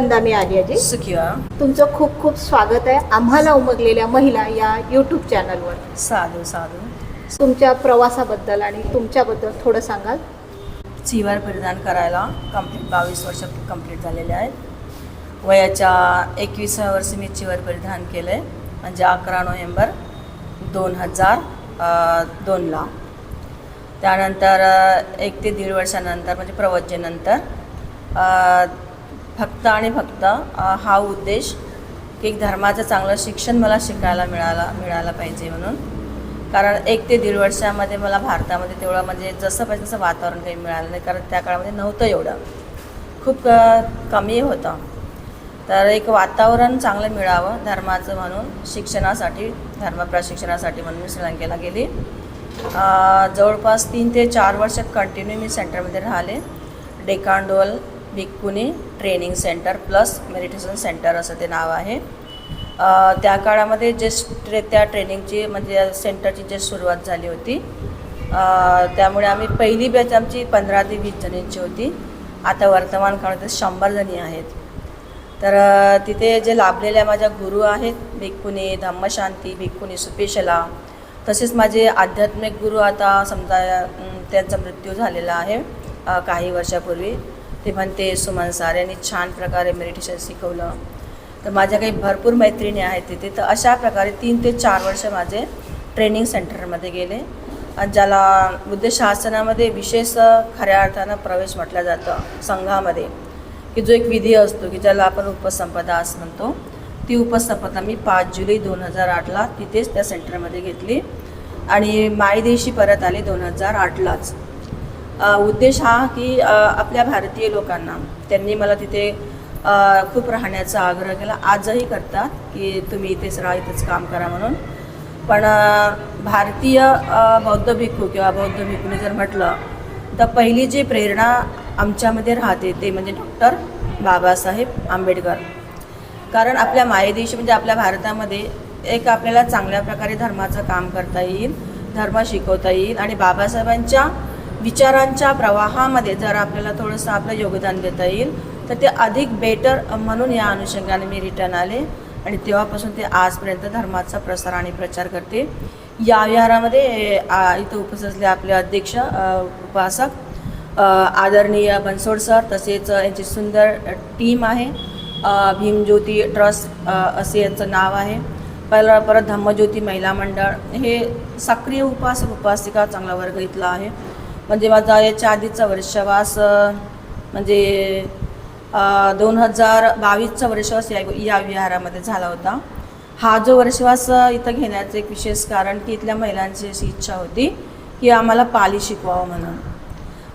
वंदा मी आर्याजी सुखी व्हा तुमचं खूप खूप स्वागत आहे. आम्हाला उमगलेल्या महिला या यूट्यूब चॅनलवर साधू साधू. तुमच्या प्रवासाबद्दल आणि तुमच्याबद्दल थोडं सांगाल. चिवर परिधान करायला कंप्लीट बावीस वर्ष कंप्लीट झालेले आहेत. वयाच्या एकविसाव्या वर्षी मी चिवर परिधान केलं आहे म्हणजे अकरा नोव्हेंबर दोन हजार दोनला त्यानंतर एक ते दीड वर्षानंतर म्हणजे प्रवज्जेनंतर अ, फक्त आणि फक्त हा उद्देश की एक धर्माचं चांगलं शिक्षण मला शिकायला मिळाला मिळालं पाहिजे म्हणून. कारण एक ते दीड वर्षामध्ये मला भारतामध्ये तेवढं म्हणजे जसं पाहिजे तसं वातावरण काही मिळालं नाही. कारण त्या काळामध्ये नव्हतं एवढं. खूप कमी होतं. तर एक वातावरण चांगलं मिळावं धर्माचं म्हणून शिक्षणासाठी धर्म प्रशिक्षणासाठी म्हणून मी श्रीलंकेला गेली. जवळपास तीन ते चार वर्ष कंटिन्यू मी सेंटरमध्ये राहिले. डेकांडोल Bhikkhuni training centre plus meditation centre असं ते नाव आहे. त्या काळामध्ये जे ट्रे त्या ट्रेनिंगची म्हणजे सेंटरची जे सुरुवात झाली होती त्यामुळे आम्ही पहिली बॅच आमची पंधरा ते वीस जणींची होती. आता वर्तमान काळात शंभर जणी आहेत. तर तिथे जे लाभलेल्या माझ्या गुरु आहेत भिक्कुनी धम्मशांती भिक्कुनी सुपेशला तसेच माझे आध्यात्मिक गुरु आता समजा त्यांचा मृत्यू झालेला आहे काही वर्षापूर्वी. ते म्हणते सुमन सार यांनी छान प्रकारे मेडिटेशन शिकवलं. तर माझ्या काही भरपूर मैत्रिणी आहेत तिथे. तर अशा प्रकारे तीन ते चार वर्ष माझे ट्रेनिंग सेंटरमध्ये गेले. आणि ज्याला बुद्ध शासनामध्ये विशेष खऱ्या अर्थानं प्रवेश म्हटला जातं संघामध्ये. की जो एक विधी असतो की ज्याला आपण उपसंपदा असं म्हणतो ती उपसंपदा मी पाच जुलै दोन हजार आठला तिथेच त्या सेंटरमध्ये घेतली. आणि मायदेशी परत आले दोन हजार आठलाच. उद्देश हा की आपल्या भारतीय लोकांना त्यांनी मला तिथे खूप राहण्याचा आग्रह केला. आजही करतात की तुम्ही इथेच राहा इथेच काम करा म्हणून. पण भारतीय बौद्ध भिक्खू किंवा बौद्ध भिक्खूने जर म्हटलं तर पहिली जी प्रेरणा आमच्यामध्ये राहते ते म्हणजे डॉक्टर बाबासाहेब आंबेडकर. कारण आपल्या मायदेशी म्हणजे आपल्या भारतामध्ये एक आपल्याला चांगल्या प्रकारे धर्माचं काम करता येईल धर्म शिकवता येईल आणि बाबासाहेबांच्या विचारांच्या प्रवाहामध्ये जर आपल्याला थोडंसं आपलं योगदान देता येईल तर ते अधिक बेटर म्हणून या अनुषंगाने मी रिटर्न आले आणि तेव्हापासून ते आजपर्यंत धर्माचा प्रसार आणि प्रचार करते. या विहारामध्ये इथं उपस्थित असले आपले अध्यक्ष उपासक आदरणीय बनसोड सर तसेच यांची सुंदर टीम आहे. भीमज्योती ट्रस्ट असे यांचं नाव आहे. पहिला परत धम्मज्योती महिला मंडळ. हे सक्रिय उपासक उपासिका चांगला वर्ग इथला आहे. म्हणजे माझा याच्या आधीचा वर्षवास म्हणजे दोन हजार बावीसचा वर्षवास या या विहारामध्ये झाला होता. हा जो वर्षवास इथं घेण्याचं एक विशेष कारण की इथल्या महिलांची अशी इच्छा होती की आम्हाला पाली शिकवावं म्हणून.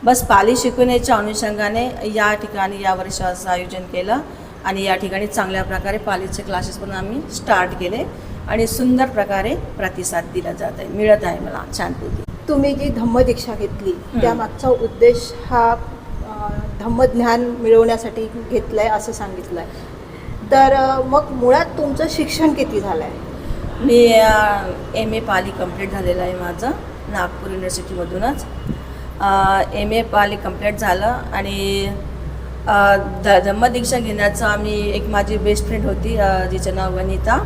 बस पाली शिकवण्याच्या अनुषंगाने या ठिकाणी या वर्षाचं आयोजन केलं आणि या ठिकाणी चांगल्या प्रकारे पालीचे क्लासेस पण आम्ही स्टार्ट केले आणि सुंदर प्रकारे प्रतिसाद दिला जात आहे. मिळत आहे मला छानपैकी तुम्ही जी धम्मदीक्षा घेतली त्यामागचा उद्देश हा धम्मज्ञान मिळवण्यासाठी घेतलं आहे असं सांगितलं आहे तर मग मुळात तुमचं शिक्षण किती झालं आहे मी एम ए पाली कंप्लीट झालेलं आहे माझं नागपूर युनिव्हर्सिटीमधूनच एम ए पाली कंप्लीट झालं आणि ध धम्मदीक्षा घेण्याचं आम्ही एक माझी बेस्ट फ्रेंड होती जिचं नाव वनिता.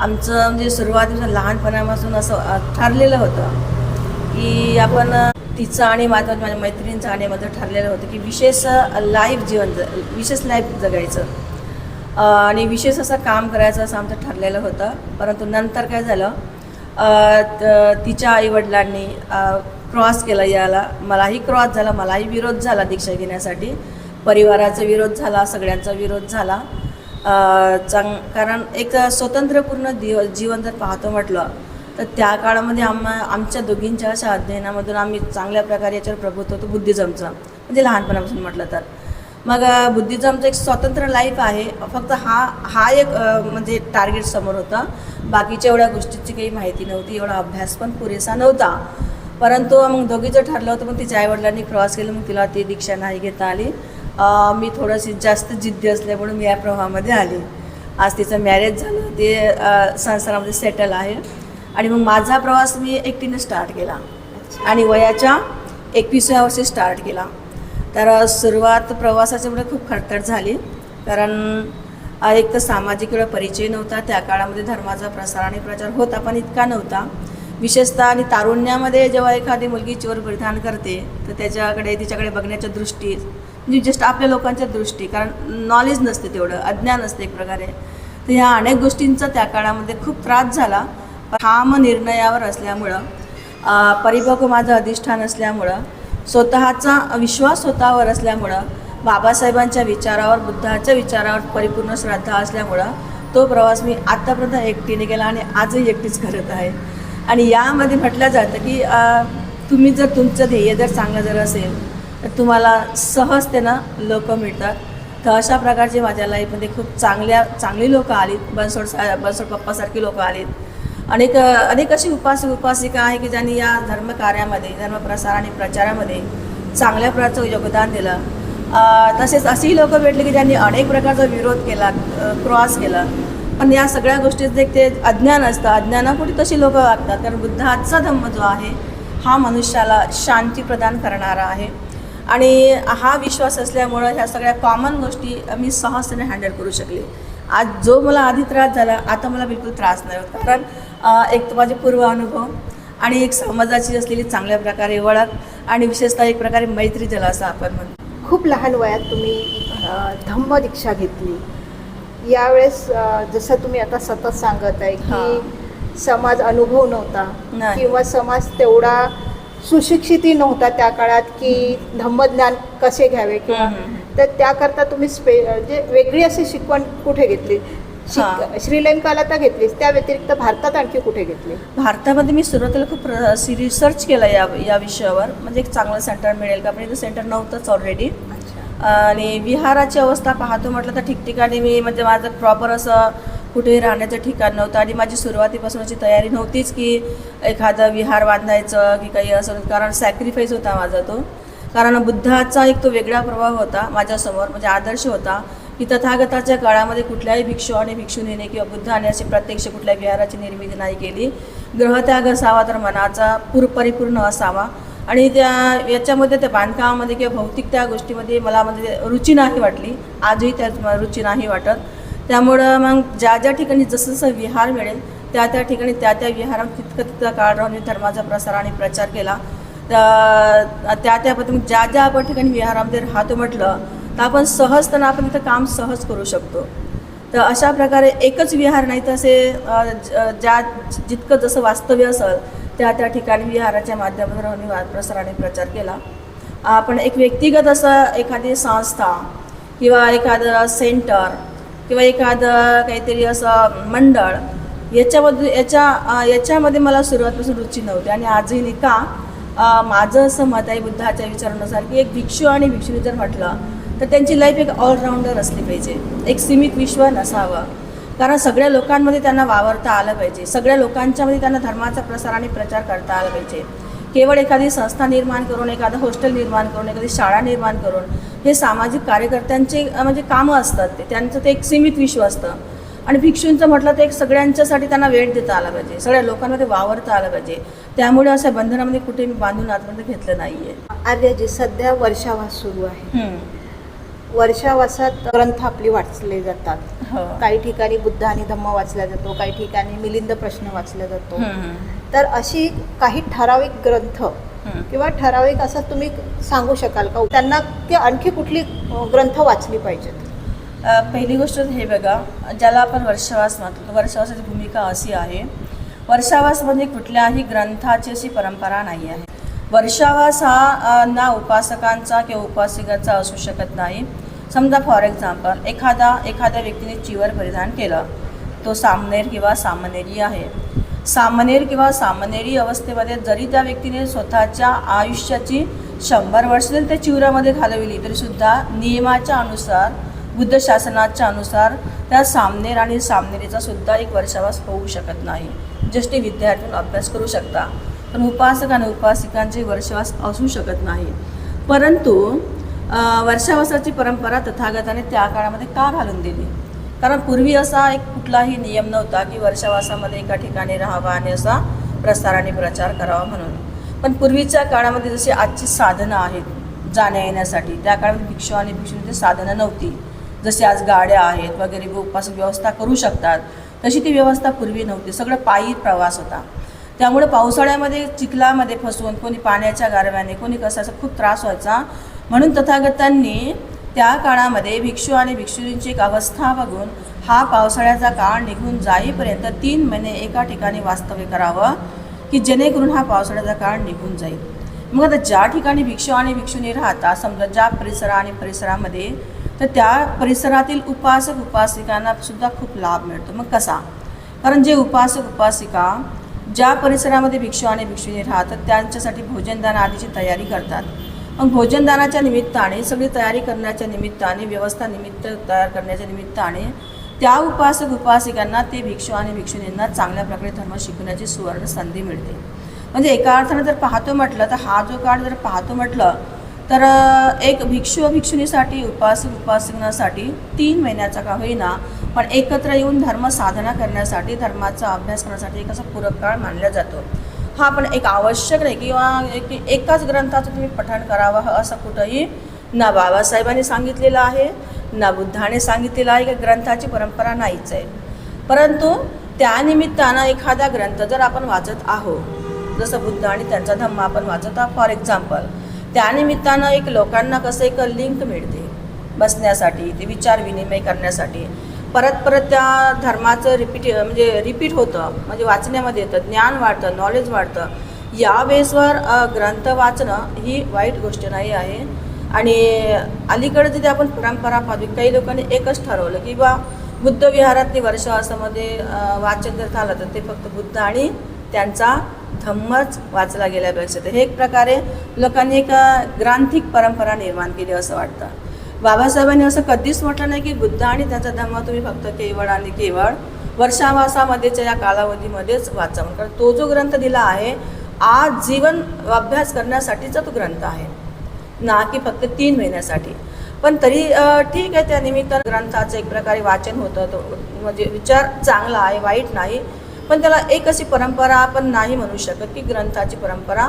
आमचं म्हणजे सुरुवातीपासून लहानपणापासून असं ठरलेलं होतं. की आपण तिचं आणि माझं माझ्या मैत्रिणीचं आणि माझं ठरलेलं होतं की विशेष लाईफ जीवन विशेष लाईफ जगायचं. आणि विशेष असं काम करायचं असं आमचं ठरलेलं होतं. परंतु नंतर काय झालं तिच्या आईवडिलांनी क्रॉस केला याला. मलाही क्रॉस झाला मलाही विरोध झाला दीक्षा घेण्यासाठी. परिवाराचा विरोध झाला सगळ्यांचा विरोध झाला. चांग कारण एक स्वतंत्रपूर्ण दिव जीवन जर पाहतो म्हटलं तर त्या काळामध्ये आम आमच्या दोघींच्या अशा अध्ययनामधून आम्ही चांगल्या प्रकारे याच्यावर प्रभुत्व होतो. बुद्धिझमचं. म्हणजे लहानपणापासून म्हटलं तर. मग बुद्धिझमचं एक स्वतंत्र लाईफ आहे. फक्त हा हा एक म्हणजे टार्गेट समोर होता. बाकीच्या एवढ्या गोष्टीची काही माहिती नव्हती. एवढा अभ्यास पण पुरेसा नव्हता. परंतु मग दोघीचं ठरलं होतं मग तिच्या आईवडिलांनी क्रॉस केलं. मग तिला ती दीक्षा नाही घेता आली. मी थोडीशी जास्त जिद्दी असल्यामुळे मी या प्रवाहामध्ये आली. आज तिचं मॅरेज झालं. ते संसारामध्ये सेटल आहे. आणि मग माझा प्रवास मी एकटीने स्टार्ट केला. आणि वयाच्या एकविसाव्या वर्षी स्टार्ट केला. तर सुरुवात प्रवासाच्यामुळे म्हणजे खूप खडतड झाली. कारण एक तर सामाजिक वेळा परिचय नव्हता. त्या काळामध्ये धर्माचा प्रसार आणि प्रचार होता पण इतका नव्हता. विशेषतः आणि तारुण्यामध्ये जेव्हा एखादी मुलगी चोर परिधान करते तर त्याच्याकडे तिच्याकडे बघण्याच्या दृष्टी म्हणजे जस्ट आपल्या लोकांच्या दृष्टी कारण नॉलेज नसते तेवढं अज्ञान असते एक प्रकारे. तर ह्या अनेक गोष्टींचा त्या काळामध्ये खूप त्रास झाला. ठाम निर्णयावर असल्यामुळं परिपक्व माझं अधिष्ठान असल्यामुळं स्वतःचा विश्वास स्वतःवर असल्यामुळं बाबासाहेबांच्या विचारावर बुद्धाच्या विचारावर परिपूर्ण श्रद्धा असल्यामुळं तो प्रवास मी आत्तापर्यंत एकटीने केला आणि आजही एकटीच करत आहे. आणि यामध्ये म्हटलं जातं की तुम्ही जर तुमचं ध्येय जर चांगलं जर असेल तर तुम्हाला सहजतेनं लोक मिळतात. तर अशा प्रकारचे माझ्या लाईफमध्ये खूप चांगल्या चांगली लोकं आलीत. बनसोड सा बनसोड पप्पासारखी लोकं आलीत. अनेक अनेक अशी उपासक उपासिका आहे की ज्यांनी या धर्मकार्यामध्ये धर्मप्रसार आणि प्रचारामध्ये चांगल्या प्रकारचं योगदान दिलं. तसेच अशीही लोक भेटली की ज्यांनी अनेक प्रकारचा विरोध केला क्रॉस केला. पण या सगळ्या गोष्टीत एक ते अज्ञान असतं अज्ञानापुढे तशी लोकं वागतात. कारण बुद्धाचा धम्म जो आहे हा मनुष्याला शांती प्रदान करणारा आहे. आणि हा विश्वास असल्यामुळं ह्या सगळ्या कॉमन गोष्टी मी सहजतेने हँडल करू शकले. आज जो मला आधी त्रास झाला आता मला बिलकुल त्रास नाही होत. कारण एक तर माझे पूर्व अनुभव आणि एक समाजाची असलेली चांगल्या प्रकारे ओळख आणि विशेषतः एक प्रकारे मैत्री ज्याला असं आपण म्हणतो. खूप लहान वयात तुम्ही धम्म दीक्षा घेतली. यावेळेस जसं तुम्ही आता सतत सांगत आहे की समाज अनुभव नव्हता. किंवा समाज तेवढा सुशिक्षितही नव्हता त्या काळात की धम्मज्ञान कसे घ्यावे किंवा. तर त्याकरता तुम्ही स्पे म्हणजे वेगळी अशी शिकवण कुठे घेतली? शिक-. श्रीलंकाला तर घेतलीच त्या व्यतिरिक्त भारतात आणखी कुठे घेतली? भारतामध्ये मी सुरुवातीला खूप र- सी रिसर्च केला या या विषयावर. म्हणजे एक चांगलं सेंटर मिळेल का? पण इथं सेंटर नव्हतंच ऑलरेडी आणि विहाराची अवस्था पाहतो म्हटलं तर ठिकठिकाणी मी म्हणजे माझं प्रॉपर असं कुठेही राहण्याचं ठिकाण नव्हतं. आणि माझी सुरुवातीपासूनची तयारी नव्हतीच की एखादं विहार बांधायचं की काही असं कारण सॅक्रिफाईस होता माझा तो. कारण बुद्धाचा एक तो वेगळा प्रभाव होता माझ्यासमोर म्हणजे आदर्श होता की तथागताच्या काळामध्ये कुठल्याही भिक्षू आणि भिक्षुनीने किंवा बुद्धाने अशी प्रत्यक्ष कुठल्या विहाराची निर्मिती नाही केली. ग्रहत्याग असावा तर मनाचा पूर परिपूर्ण असावा. आणि त्या याच्यामध्ये त्या बांधकामामध्ये किंवा भौतिक त्या गोष्टीमध्ये मला म्हणजे रुची नाही वाटली. आजही त्यात रुची नाही वाटत. त्यामुळं मग ज्या ज्या ठिकाणी जसं जसं विहार मिळेल त्या त्या ठिकाणी त्या त्या विहारात तितकं तितका काळ राहून मी धर्माचा प्रसार आणि प्रचार केला. त्या त्या त्या प्रथम ज्या ज्या आपण ठिकाणी विहारामध्ये राहतो म्हटलं तर आपण सहजताना आपण तिथं काम सहज करू शकतो. तर अशा प्रकारे एकच विहार नाही तर असे ज्या जितकं जसं वास्तव्य असेल त्या त्या ठिकाणी विहाराच्या माध्यमातून आम्ही मी प्रचार केला. आपण एक व्यक्तिगत असं एखादी संस्था किंवा एखादं सेंटर किंवा एखादं काहीतरी असं मंडळ याच्यामध्ये याच्या याच्यामध्ये मला सुरुवातपासून रुची नव्हती आणि आजही का माझं असं मत आहे बुद्धाच्या विचारानुसार की एक भिक्षू आणि भिक्षुनी जर म्हटलं तर त्यांची लाईफ एक ऑलराऊंडर असली पाहिजे. एक सीमित विश्व नसावं. कारण सगळ्या लोकांमध्ये त्यांना वावरता आलं पाहिजे. सगळ्या लोकांच्यामध्ये त्यांना धर्माचा प्रसार आणि प्रचार करता आला पाहिजे. केवळ एखादी संस्था निर्माण करून एखादं हॉस्टेल निर्माण करून एखादी शाळा निर्माण करून हे सामाजिक कार्यकर्त्यांचे म्हणजे कामं असतात. ते त्यांचं ते एक सीमित विश्व असतं. आणि भिक्षूंचं म्हटलं तर एक सगळ्यांच्यासाठी त्यांना वेळ देता आला पाहिजे. सगळ्या लोकांमध्ये वावरता आलं पाहिजे. त्यामुळे अशा बंधनामध्ये कुठे मी बांधून आतमध्ये घेतलं नाही आहे आर्यजी सध्या वर्षावास सुरू आहे. वर्षावासात ग्रंथ आपली वाचले जातात. हो. काही ठिकाणी बुद्ध आणि धम्म वाचला जातो काही ठिकाणी मिलिंद प्रश्न वाचला जातो. तर अशी काही ठराविक ग्रंथ. किंवा ठराविक असं तुम्ही सांगू शकाल का? त्यांना की आणखी कुठली ग्रंथ वाचली पाहिजेत? पहिली गोष्ट हे बघा ज्याला आपण वर्षावास म्हणतो वर्षावासाची भूमिका अशी आहे वर्षावास म्हणजे कुठल्याही ग्रंथाची अशी परंपरा नाही आहे. वर्षावास हा ना उपासकांचा किंवा उपासिकाचा असू शकत नाही. समजा फॉर एक्झाम्पल एखादा एखाद्या व्यक्तीने चिवर परिधान केलं तो सामनेर किंवा सामनेरी आहे. सामनेर किंवा सामनेरी अवस्थेमध्ये जरी त्या व्यक्तीने स्वतःच्या आयुष्याची शंभर वर्ष जरी त्या चिवरामध्ये घालविली तरीसुद्धा नियमाच्या अनुसार बुद्ध शासनाच्या अनुसार त्या सामनेर आणि सामनेरीचा सुद्धा एक वर्षावास होऊ शकत नाही. जस्ट ते विद्यार्थी अभ्यास करू शकता पण उपासक आणि उपासिकांचे वर्षवास असू शकत नाही. परंतु वर्षावासाची परंपरा तथागताने त्या काळामध्ये का घालून दिली? कारण पूर्वी असा एक कुठलाही नियम नव्हता की वर्षावासामध्ये एका ठिकाणी राहावा आणि असा प्रसार आणि प्रचार करावा म्हणून. पण पूर्वीच्या काळामध्ये जशी आजची साधनं आहेत जाण्या येण्यासाठी त्या काळामध्ये भिक्षू आणि भिक्षूंची साधनं नव्हती. जसे आज गाड्या आहेत वगैरे उपास व्यवस्था करू शकतात तशी ती व्यवस्था पूर्वी नव्हती. सगळं पायी प्रवास होता. त्यामुळे पावसाळ्यामध्ये चिखलामध्ये फसवून कोणी पाण्याच्या गारव्याने कोणी कसाचा खूप त्रास व्हायचा. म्हणून तथागतांनी त्या काळामध्ये भिक्षू आणि भिक्षुणींची एक अवस्था बघून हा पावसाळ्याचा काळ निघून जाईपर्यंत तीन महिने एका ठिकाणी वास्तव्य करावं की जेणेकरून हा पावसाळ्याचा काळ निघून जाईल. मग आता ज्या ठिकाणी भिक्षू आणि भिक्षुनी राहतात समजा ज्या परिसरा आणि परिसरामध्ये तर त्या परिसरातील उपासक उपासिकांना सुद्धा खूप लाभ मिळतो. मग कसा? कारण जे उपासक उपासिका ज्या परिसरामध्ये भिक्षू आणि भिक्षुणी राहतात त्यांच्यासाठी भोजनदान आदीची तयारी करतात. मग भोजनदानाच्या निमित्ताने सगळी तयारी करण्याच्या निमित्ताने व्यवस्था निमित्त तयार करण्याच्या निमित्ताने त्या उपासक उपासिकांना ते भिक्षू आणि भिक्षुणींना चांगल्या प्रकारे धर्म शिकण्याची सुवर्ण संधी मिळते. म्हणजे एका अर्थानं जर पाहतो म्हटलं तर हा जो काळ जर पाहतो म्हटलं तर एक भिक्षू भिक्षुणीसाठी उपासक उपासनासाठी तीन महिन्याचा का होईना पण एकत्र येऊन धर्म साधना करण्यासाठी धर्माचा अभ्यास करण्यासाठी एक असा पूरक काळ मानला जातो. हा पण एक आवश्यक नाही किंवा एक एकाच ग्रंथाचं तुम्ही पठण करावं असं कुठंही ना बाबासाहेबांनी सांगितलेलं आहे ना बुद्धाने सांगितलेलं आहे की ग्रंथाची परंपरा नाहीच आहे. परंतु त्यानिमित्तानं एखादा ग्रंथ जर आपण वाचत आहोत जसं बुद्ध आणि त्यांचा धम्म आपण वाचत आहोत फॉर एक्झाम्पल त्यानिमित्तानं एक लोकांना कसं एक लिंक मिळते बसण्यासाठी ते विचार विनिमय करण्यासाठी. परत परत त्या धर्माचं रिपीट म्हणजे रिपीट होतं म्हणजे वाचण्यामध्ये येतं ज्ञान वाढतं नॉलेज वाढतं. या बेसवर ग्रंथ वाचणं ही वाईट गोष्ट नाही आहे. आणि अलीकडे तिथे आपण परंपरा पाहतो काही लोकांनी एकच ठरवलं की बा बुद्ध विहारातली वर्षावासामध्ये वाचन जर झालं तर ते फक्त बुद्ध आणि त्यांचा धम्मच वाचला गेल्यापेक्षा तर हे एक प्रकारे लोकांनी एक ग्रांथिक परंपरा निर्माण केली असं वाटतं. बाबासाहेबांनी असं कधीच म्हटलं नाही की बुद्ध आणि त्यांचा धम्म तुम्ही फक्त केवळ आणि केवळ वर्षावासामध्येच्या या कालावधीमध्येच वाचावं कारण तो जो ग्रंथ दिला आहे आज जीवन अभ्यास करण्यासाठीचा तो ग्रंथ आहे. ना की फक्त तीन महिन्यासाठी. पण तरी ठीक आहे त्या निमित्त ग्रंथाचं एक प्रकारे वाचन होतं. तो म्हणजे विचार चांगला आहे वाईट नाही. पण त्याला एक अशी परंपरा आपण नाही म्हणू शकत की ग्रंथाची परंपरा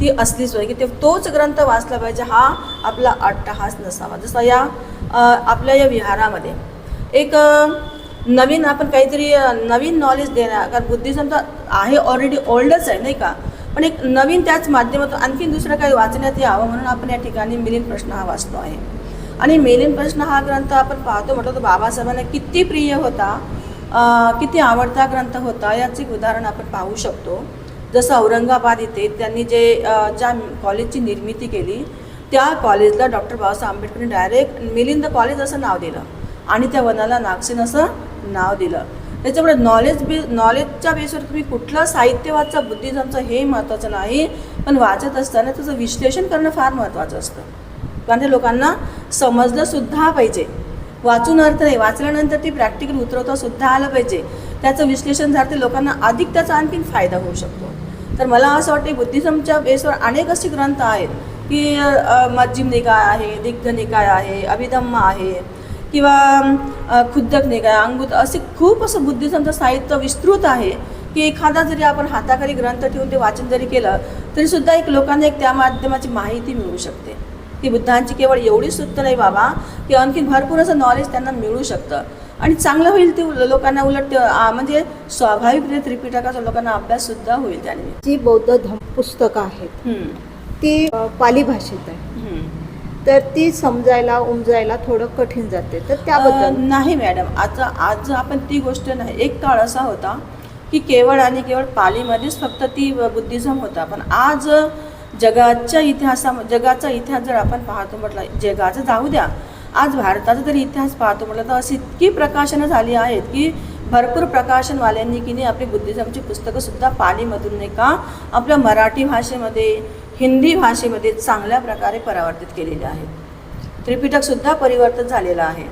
ती असलीच पाहिजे. की ते तोच ग्रंथ वाचला पाहिजे हा आपला अट्टहास नसावा. जसा या आपल्या या विहारामध्ये एक नवीन आपण काहीतरी नवीन नॉलेज देणार कारण बुद्धिझम तर आहे ऑलरेडी ओल्डच आहे नाही का? पण एक नवीन त्याच माध्यमातून आणखीन दुसरं काही वाचण्यात यावं म्हणून आपण या ठिकाणी मिलिंद प्रश्न हा वाचतो आहे. आणि मिलिंद प्रश्न हा ग्रंथ आपण पाहतो म्हटलं तर बाबासाहेबांना किती प्रिय होता. किती आवडता ग्रंथ होता याचं एक उदाहरण आपण पाहू शकतो. जसं औरंगाबाद इथे त्यांनी जे ज्या कॉलेजची निर्मिती केली त्या कॉलेजला डॉक्टर बाबासाहेब आंबेडकरने डायरेक्ट मिलिंद कॉलेज असं नाव दिलं आणि त्या वनाला नागसेन असं नाव दिलं. त्याच्यामुळे नॉलेज बे नॉलेजच्या बेसवर तुम्ही कुठलं साहित्य वाचा बुद्धिझमचं हे महत्त्वाचं नाही पण वाचत असताना त्याचं विश्लेषण करणं फार महत्त्वाचं असतं. कारण ते लोकांना समजलंसुद्धा पाहिजे. वाचून अर्थ नाही. वाचल्यानंतर ती प्रॅक्टिकल उतरवता सुद्धा आलं पाहिजे. त्याचं विश्लेषण झालं ते लोकांना अधिक त्याचा आणखीन फायदा होऊ शकतो. तर मला असं वाटते बुद्धिझमच्या बेसवर अनेक असे ग्रंथ आहेत की मज्जिम निकाय आहे दिग्ध निकाय आहे अभिधम्म आहे किंवा खुद्दक निकाय अंगुत असे खूप असं बुद्धिझमचं साहित्य विस्तृत आहे की एखादा जरी आपण हाताखाली ग्रंथ ठेवून ते वाचन जरी केलं तरीसुद्धा एक लोकांना एक त्या माध्यमाची माहिती मिळू शकते. की बुद्धांची केवळ एवढीच सुद्धा नाही बाबा की आणखीन भरपूर असं नॉलेज त्यांना मिळू शकतं. आणि चांगलं होईल ते लोकांना उलट म्हणजे स्वाभाविकरित्या त्रिपिटकाचा लोकांना अभ्यास सुद्धा होईल त्याने. जी बौद्ध धम पुस्तकं आहेत ती पाली भाषेत आहे. तर ती समजायला उमजायला थोडं कठीण जाते. तर त्याबद्दल? नाही मॅडम. आता आज आपण ती गोष्ट नाही एक काळ असा होता की केवळ आणि केवळ पालीमध्येच फक्त ती बुद्धिझम होता. पण आज जगाच्या इतिहासा जगाचा इतिहास जर आपण पाहतो म्हटलं जगाचं जाऊ द्या. आज भारताचा जर इतिहास पाहतो म्हटलं तर अशी इतकी प्रकाशनं झाली आहेत की भरपूर प्रकाशनवाल्यांनी की नाही आपली बुद्धिझमची पुस्तकंसुद्धा पालीमधून नाही का आपल्या मराठी भाषेमध्ये हिंदी भाषेमध्ये चांगल्या प्रकारे परावर्तित केलेले आहेत त्रिपिटकसुद्धा परिवर्तन झालेलं आहे.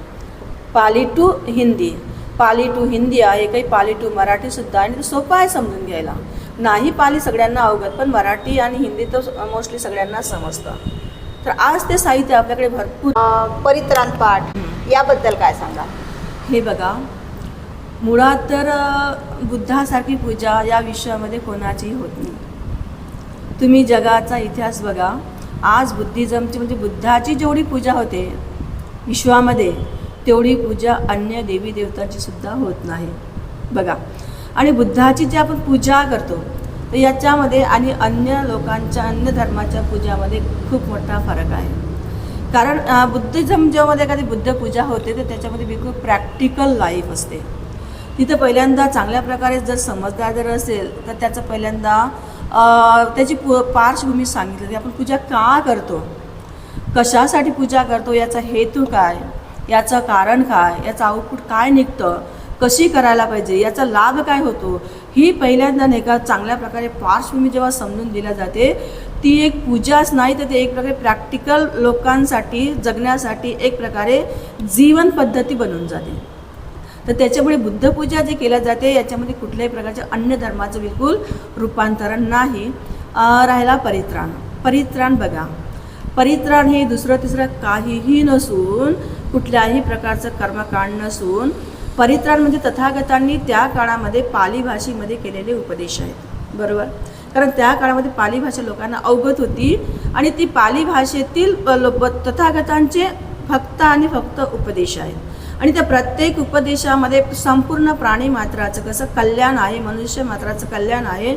पाली टू हिंदी. पाली टू हिंदी आहे काही पाली टू मराठीसुद्धा आणि ते सोपं आहे समजून घ्यायला. नाही पाली सगळ्यांना अवगत पण मराठी आणि हिंदी तर मोस्टली सगळ्यांना समजतं. तर आज ते साहित्य आपल्याकडे भरपूर परित्राण पाठ याबद्दल काय सांगा? हे बघा मुळात तर बुद्धासारखी पूजा या विश्वामध्ये कोणाचीही होत नाही. तुम्ही जगाचा इतिहास बघा आज बुद्धिझमची म्हणजे बुद्धाची जेवढी पूजा होते विश्वामध्ये तेवढी पूजा अन्य देवी देवतांची सुद्धा होत नाही. बघा आणि बुद्धाची जी आपण पूजा करतो तर याच्यामध्ये आणि अन्य लोकांच्या अन्य धर्माच्या पूजामध्ये खूप मोठा फरक आहे. कारण बुद्धिझम जेव्हामध्ये एखादी बुद्ध पूजा होते तर त्याच्यामध्ये बिलकुल प्रॅक्टिकल लाईफ असते. तिथं पहिल्यांदा चांगल्या प्रकारे जर समजदार जर असेल तर त्याचं पहिल्यांदा त्याची पु पार्श्वभूमी सांगितली. आपण पूजा का करतो? कशासाठी पूजा करतो? याचा हेतू काय? याचं कारण काय? याचं आउटपुट काय निघतं? कशी करायला पाहिजे? याचा लाभ काय होतो? ही पहिल्यांदा नाही का चांगल्या प्रकारे पार्श्वभूमी जेव्हा समजून दिल्या जाते ती एक पूजाच नाही तर ते एक प्रकारे प्रॅक्टिकल लोकांसाठी जगण्यासाठी एक प्रकारे जीवन पद्धती बनून जाते. तर त्याच्यामुळे बुद्धपूजा जे केल्या जाते याच्यामध्ये कुठल्याही प्रकारच्या अन्य धर्माचं बिलकुल रूपांतरण नाही. राहिला परित्राण. परित्राण बघा. परित्राण हे दुसरं तिसरं काहीही नसून कुठल्याही प्रकारचं कर्मकांड नसून परित्राण म्हणजे तथागतांनी त्या काळामध्ये पाली भाषेमध्ये केलेले उपदेश आहेत. बरोबर? कारण त्या काळामध्ये पाली भाषा लोकांना अवगत होती आणि ती पाली भाषेतील लो- तथागतांचे फक्त आणि फक्त उपदेश आहेत. आणि त्या प्रत्येक उपदेशामध्ये संपूर्ण प्राणी मात्राचं कसं कल्याण आहे मनुष्य मात्राचं कल्याण आहे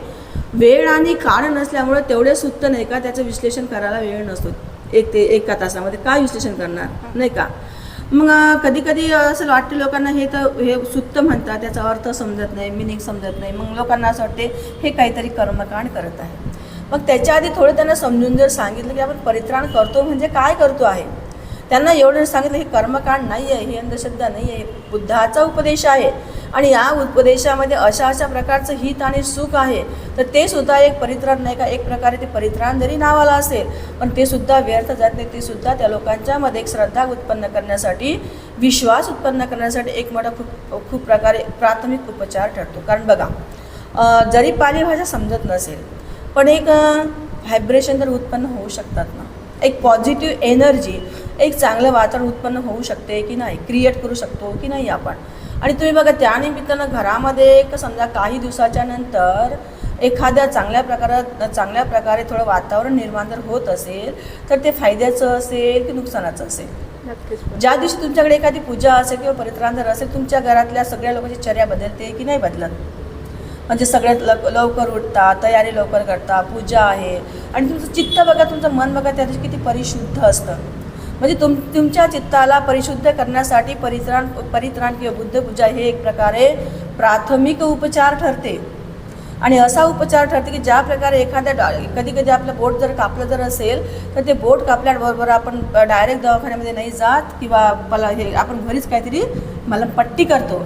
वेळ आणि काळ नसल्यामुळे तेवढे सुत्त नाही का? त्याचं विश्लेषण करायला वेळ नसतो. एक ते एका तासामध्ये. काय विश्लेषण करणार? नाही का? मग कधी कधी असं वाटते लोकांना हे तर हे सुत्त म्हणतात त्याचा अर्थ समजत नाही मिनिंग समजत नाही. मग लोकांना असं वाटते हे काहीतरी कर्मकांड करत आहे. मग त्याच्या आधी थोडं त्यांना समजून जर सांगितलं की आपण परित्राण करतो म्हणजे काय करतो आहे? त्यांना एवढं सांगितलं हे कर्मकांड नाही आहे ही अंधश्रद्धा नाही आहे बुद्धाचा उपदेश आहे. आणि या उपदेशामध्ये अशा अशा प्रकारचं हित आणि सुख आहे. तर ते सुद्धा एक परित्राण नाही का? एक प्रकारे ते परित्राण जरी नावाला असेल पण ते सुद्धा व्यर्थ जात नाही. ते सुद्धा त्या लोकांच्यामध्ये एक श्रद्धा उत्पन्न करण्यासाठी विश्वास उत्पन्न करण्यासाठी एक मोठा खूप खूप प्रकारे प्राथमिक उपचार ठरतो. कारण बघा जरी पालेभाज्या समजत नसेल पण एक व्हायब्रेशन तर उत्पन्न होऊ शकतात ना. एक पॉझिटिव्ह एनर्जी एक चांगलं वातावरण उत्पन्न होऊ शकते की नाही? क्रिएट करू शकतो की नाही आपण? आणि तुम्ही बघा त्यानिमित्तानं घरामध्ये एक समजा काही दिवसाच्या नंतर एखाद्या चांगल्या प्रकारात चांगल्या प्रकारे थोडं वातावरण निर्माण जर होत असेल तर ते फायद्याचं असेल की नुकसानाचं असेल? ज्या दिवशी तुमच्याकडे एखादी पूजा असेल किंवा परित्राण जर असेल तुमच्या घरातल्या सगळ्या लोकांची चर्या बदलते की नाही बदलत? म्हणजे सगळ्यात लव लवकर उठता तयारी लवकर करता पूजा आहे. आणि तुमचं चित्त बघा तुमचं मन बघा त्या दिवशी किती परिशुद्ध असतं. म्हणजे तुम तुमच्या चित्ताला परिशुद्ध करण्यासाठी परित्राण परित्राण किंवा बुद्धपूजा हे एक प्रकारे प्राथमिक उपचार ठरते. आणि असा उपचार ठरते की ज्या प्रकारे एखाद्या डॉ कधी कधी आपलं बोट जर कापलं जर असेल तर ते बोट कापल्याबरोबर आपण डायरेक्ट दवाखान्यामध्ये नाही जात किंवा मला हे आपण घरीच काहीतरी मला पट्टी करतो.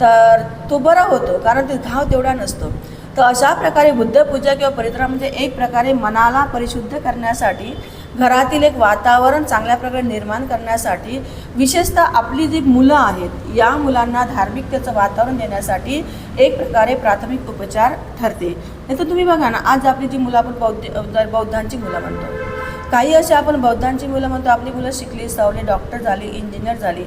तर तो बरा होतो कारण ते घाव तेवढा नसतो. तर अशा प्रकारे बुद्धपूजा किंवा परित्राण म्हणजे एक प्रकारे मनाला परिशुद्ध करण्यासाठी घरातील एक वातावरण चांगल्या प्रकारे निर्माण करण्यासाठी विशेषतः आपली जी मुलं आहेत या मुलांना धार्मिकतेचं वातावरण देण्यासाठी एक प्रकारे प्राथमिक उपचार ठरते. नाही तर तुम्ही बघा ना आज आपली जी मुलं आपण बौद्ध बौद्धांची मुलं म्हणतो काही अशी आपण बौद्धांची मुलं म्हणतो आपली मुलं शिकली सवली डॉक्टर झाली इंजिनियर झाली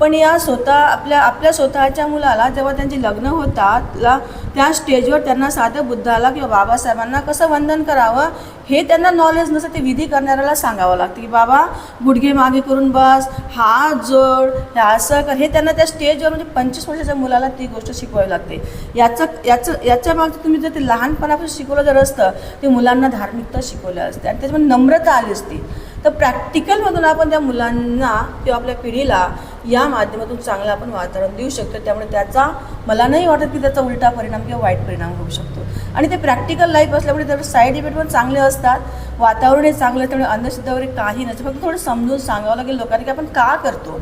पण या स्वतः आपल्या आपल्या स्वतःच्या मुलाला जेव्हा त्यांची लग्न होतात ला त्या स्टेजवर त्यांना साधं बुद्धाला किंवा बाबासाहेबांना कसं वंदन करावं हे त्यांना नॉलेज नसतं ते विधी करणाऱ्याला सांगावं लागतं की बाबा गुडघे मागे करून बस हात जोड हे असं कर. हे त्यांना त्या स्टेजवर म्हणजे पंचवीस वर्षाच्या मुलाला ती गोष्ट शिकवावी लागते. याचं याचं याच्या मागचं तुम्ही जर ते लहानपणापासून शिकवलं जर असतं ते मुलांना धार्मिकता शिकवलं असते आणि त्याच्यामध्ये नम्रता आली असती. तर प्रॅक्टिकलमधून आपण त्या मुलांना किंवा आपल्या पिढीला या माध्यमातून चांगलं आपण वातावरण देऊ शकतो. त्यामुळे त्याचा मला नाही वाटत की त्याचा उलटा परिणाम किंवा वाईट परिणाम होऊ शकतो. आणि ते प्रॅक्टिकल लाईफ असल्यामुळे त्याचे साईड इफेक्ट पण चांगले असतात. वातावरण हे चांगलं आहे त्यामुळे अंधश्रद्धा वगैरे काही नसतं फक्त थोडं समजून सांगावं लागेल लोकांना की आपण का करतो?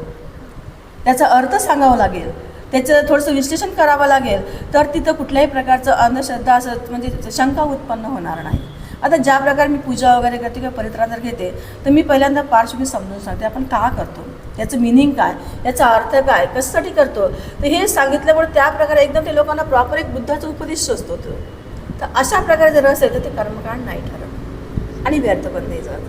त्याचा अर्थ सांगावा लागेल. त्याचं थोडंसं विश्लेषण करावं लागेल. तर तिथं कुठल्याही प्रकारचं अंधश्रद्धा असं म्हणजे शंका उत्पन्न होणार नाही. आता ज्या प्रकारे मी पूजा वगैरे करते किंवा परित्रा जर घेते तर मी पहिल्यांदा पार्श्वभूमी समजून सांगते आपण का करतो? याचं मिनिंग काय? याचा अर्थ काय? कशासाठी करतो तर हे सांगितल्यामुळे त्या प्रकारे एकदम ते लोकांना प्रॉपर एक बुद्धाचा उपदेश असतो तो. तर अशा प्रकारे जर असेल तर ते कर्मकांड नाही ठरत. आणि व्यर्थ पण नाही जात.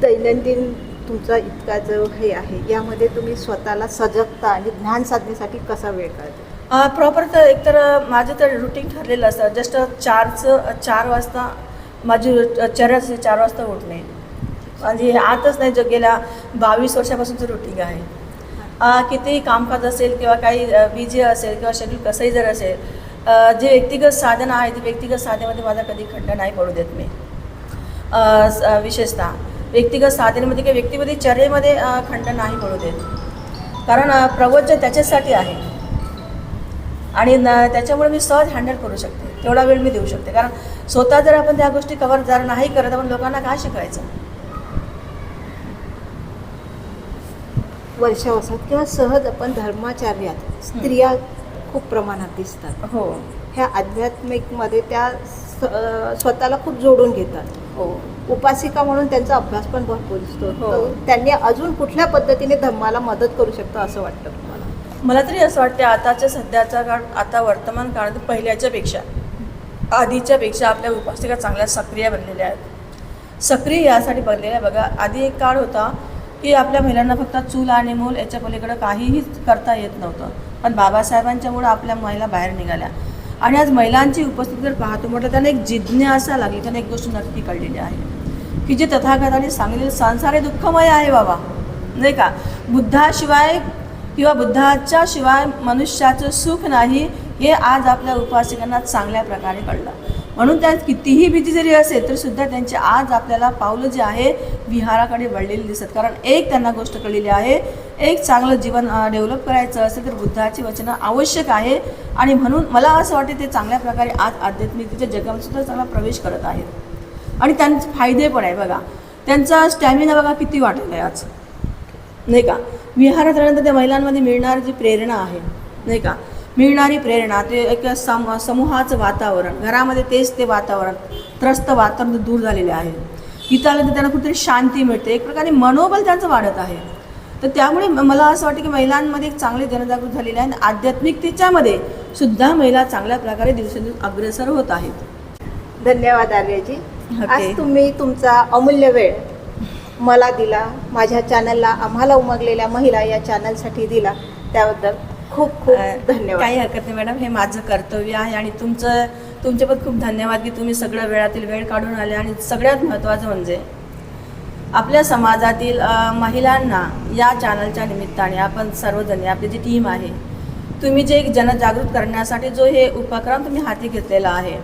दैनंदिन तुमचा इतका जो हे आहे यामध्ये तुम्ही स्वतःला सजगता आणि ज्ञान साधण्यासाठी कसा वेळ काढता? प्रॉपर तर एकतर माझं तर रुटीन ठरलेलं असतं. जस्ट चारचं चार वाजता माझी चर्या असते चार वाजता उठणे. म्हणजे हे आतच नाही जो गेल्या बावीस वर्षापासूनचं रुटीन आहे. कितीही कामकाज असेल किंवा काही बिझी असेल किंवा शेड्यूल कसंही जर असेल जे व्यक्तिगत साधनं आहे ते व्यक्तिगत साधनेमध्ये माझा कधी खंड नाही पडू देत मी. विशेषतः व्यक्तिगत साधनेमध्ये किंवा व्यक्तिमध्ये चर्येमध्ये अ, खंड नाही पडू देत. कारण प्रवचन त्याच्यासाठी आहे. आणि न त्याच्यामुळे मी सहज हँडल करू शकते. तेवढा वेळ मी देऊ शकते. कारण स्वतः जर आपण त्या गोष्टी कवर जर नाही करत आपण लोकांना काय शिकवायचं? वर्षावसात किंवा सहज आपण धर्माचार्यात स्त्रिया खूप प्रमाणात दिसतात. हो. ह्या आध्यात्मिकमध्ये त्या स्वतःला खूप जोडून घेतात. हो. उपासिका म्हणून त्यांचा अभ्यास पण भरपूर दिसतो. हो. त्यांनी अजून कुठल्या पद्धतीने धम्माला मदत करू शकतो असं वाटतं तुम्हाला? मला तरी असं वाटते आताच्या सध्याचा काळ आता वर्तमान काळात पहिल्याच्या पेक्षा आधीच्या पेक्षा आपल्या उपासिका चांगल्या सक्रिय बनलेल्या आहेत. सक्रिय यासाठी बनलेल्या बघा आधी एक काळ होता की आपल्या महिलांना फक्त चूल आणि मूल याच्या पलीकडं काहीही करता येत नव्हतं. पण बाबासाहेबांच्यामुळं आपल्या महिला बाहेर निघाल्या. आणि आज महिलांची उपस्थिती जर पाहतो म्हटलं त्यांना एक जिज्ञासा लागली त्यांना एक गोष्ट नक्की कळलेली आहे. की जे तथागताने सांगितलेलं संसार हे दुःखमय आहे बाबा नाही का? बुद्धाशिवाय किंवा बुद्धाच्या शिवाय मनुष्याचं सुख नाही हे आज आपल्या उपासिकांना चांगल्या प्रकारे कळलं. म्हणून त्यात कितीही भीती जरी असेल तर सुद्धा त्यांचे आज आपल्याला पावलं जे आहे विहाराकडे वळलेली दिसत कारण एक त्यांना गोष्ट कळलेली आहे एक चांगलं जीवन डेव्हलप करायचं असेल तर बुद्धाची वचनं आवश्यक आहे. आणि म्हणून मला असं वाटते ते चांगल्या प्रकारे आज आध्यात्मिकतेच्या जगामध्ये सुद्धा चांगला प्रवेश करत आहेत. आणि त्यांचे फायदे पण आहे बघा. त्यांचा स्टॅमिना बघा किती वाढलेला आहे आज. नाही का? विहारात राहिल्यानंतर त्या महिलांमध्ये मिळणारी जी प्रेरणा आहे नाही का? मिळणारी प्रेरणा ते एक सम समूहाचं वातावरण घरामध्ये तेच ते वातावरण त्रस्त वातावरण दूर झालेले आहे. तर त्यांना कुठेतरी शांती मिळते एक प्रकारे मनोबल त्यांचं वाढत आहे. तर त्यामुळे मला असं वाटतं की महिलांमध्ये एक चांगली जनजागृती झालेली आहे आणि आध्यात्मिकतेच्यामध्ये सुद्धा महिला चांगल्या प्रकारे दिवसेंदिवस अग्रेसर होत आहेत. धन्यवाद आर्याजी. आज तुम्ही तुमचा अमूल्य वेळ मला दिला माझ्या चॅनलला आम्हाला उमगलेल्या महिला या चॅनलसाठी दिला त्याबद्दल खूप धन्यवाद. काही हरकत नाही मॅडम हे माझं कर्तव्य आहे आणि तुमचं तुमचे पण खूप धन्यवाद की तुम्ही सगळं वेळातील वेळ काढून आले आणि सगळ्यात महत्त्वाचं म्हणजे आपल्या समाजातील महिलांना या चॅनलच्या निमित्ताने आपण सर्वजणी आपली जी टीम आहे तुम्ही जे एक जनजागृत करण्यासाठी जो हे उपक्रम तुम्ही हाती घेतलेला आहे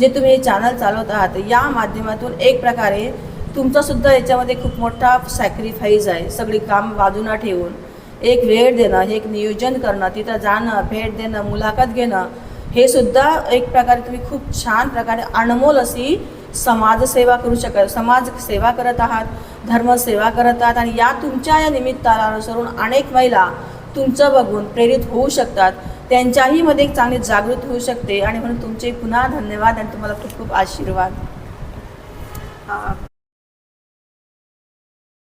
जे तुम्ही हे चॅनल चालवत आहात या माध्यमातून एक प्रकारे तुमचासुद्धा याच्यामध्ये खूप मोठा सॅक्रिफाईस आहे. सगळी काम बाजूला ठेवून एक वेळ देणं हे एक नियोजन करणं तिथं जाणं भेट देणं मुलाखत घेणं हे सुद्धा एक प्रकारे तुम्ही खूप छान प्रकारे अनमोल अशी समाजसेवा करू शकत समाज सेवा करत आहात धर्मसेवा करत आहात आणि या तुमच्या या निमित्ताला अनुसरून अनेक महिला तुमचं बघून प्रेरित होऊ शकतात. त्यांच्याही मध्ये एक चांगली जागृत होऊ शकते आणि म्हणून तुमचे पुन्हा धन्यवाद आणि तुम्हाला खूप खूप आशीर्वाद. हां.